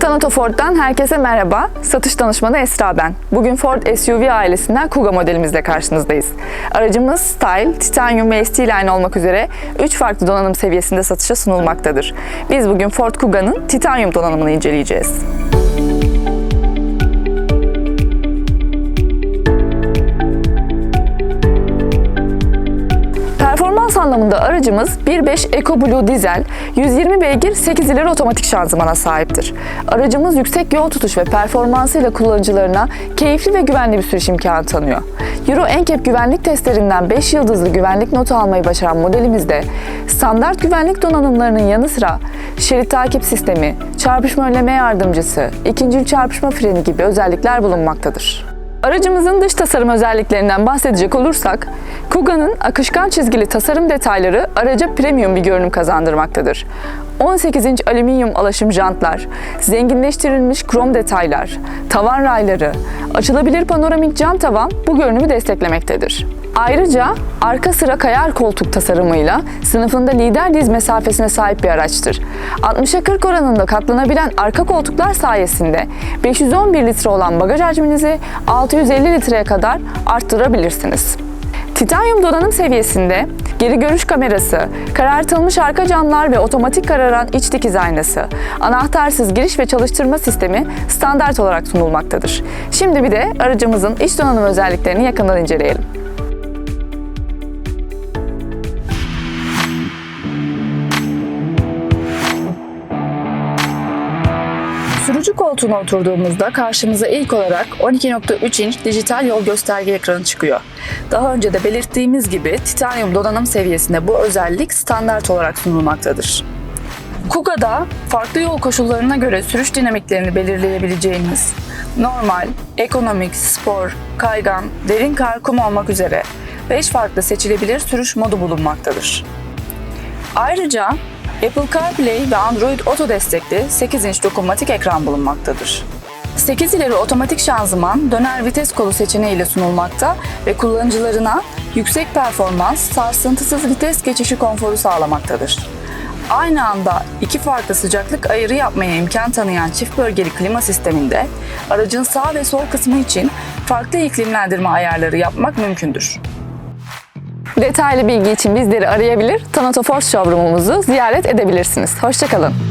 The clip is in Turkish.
Thanato Ford'dan herkese merhaba. Satış danışmanı Esra ben. Bugün Ford SUV ailesinden Kuga modelimizle karşınızdayız. Aracımız Style, Titanium ve ST-Line olmak üzere 3 farklı donanım seviyesinde satışa sunulmaktadır. Biz bugün Ford Kuga'nın Titanium donanımını inceleyeceğiz. Anlamında aracımız 1.5 EcoBlue dizel, 120 beygir 8 ileri otomatik şanzımana sahiptir. Aracımız yüksek yol tutuş ve performansıyla kullanıcılarına keyifli ve güvenli bir sürüş imkanı tanıyor. Euro NCAP güvenlik testlerinden 5 yıldızlı güvenlik notu almayı başaran modelimizde standart güvenlik donanımlarının yanı sıra şerit takip sistemi, çarpışma önleme yardımcısı, ikincil çarpışma freni gibi özellikler bulunmaktadır. Aracımızın dış tasarım özelliklerinden bahsedecek olursak, Kuga'nın akışkan çizgili tasarım detayları araca premium bir görünüm kazandırmaktadır. 18 inç alüminyum alaşım jantlar, zenginleştirilmiş krom detaylar, tavan rayları, açılabilir panoramik cam tavan bu görünümü desteklemektedir. Ayrıca arka sıra kayar koltuk tasarımıyla sınıfında lider diz mesafesine sahip bir araçtır. 60'a 40 oranında katlanabilen arka koltuklar sayesinde 511 litre olan bagaj hacminizi 650 litreye kadar arttırabilirsiniz. Titanium donanım seviyesinde geri görüş kamerası, karartılmış arka camlar ve otomatik kararan iç dikiz aynası, anahtarsız giriş ve çalıştırma sistemi standart olarak sunulmaktadır. Şimdi bir de aracımızın iç donanım özelliklerini yakından inceleyelim. Sürücü koltuğuna oturduğumuzda karşımıza ilk olarak 12.3 inç dijital yol gösterge ekranı çıkıyor. Daha önce de belirttiğimiz gibi titanyum donanım seviyesinde bu özellik standart olarak sunulmaktadır. Kuga'da farklı yol koşullarına göre sürüş dinamiklerini belirleyebileceğimiz normal, ekonomik, spor, kaygan, derin kar, kum olmak üzere 5 farklı seçilebilir sürüş modu bulunmaktadır. Ayrıca Apple CarPlay ve Android Auto destekli 8 inç dokunmatik ekran bulunmaktadır. 8 ileri otomatik şanzıman döner vites kolu seçeneğiyle sunulmakta ve kullanıcılarına yüksek performans, sarsıntısız vites geçişi konforu sağlamaktadır. Aynı anda iki farklı sıcaklık ayarı yapmaya imkan tanıyan çift bölgeli klima sisteminde aracın sağ ve sol kısmı için farklı iklimlendirme ayarları yapmak mümkündür. Detaylı bilgi için bizleri arayabilir, Thanato Force showroom'umuzu ziyaret edebilirsiniz. Hoşçakalın.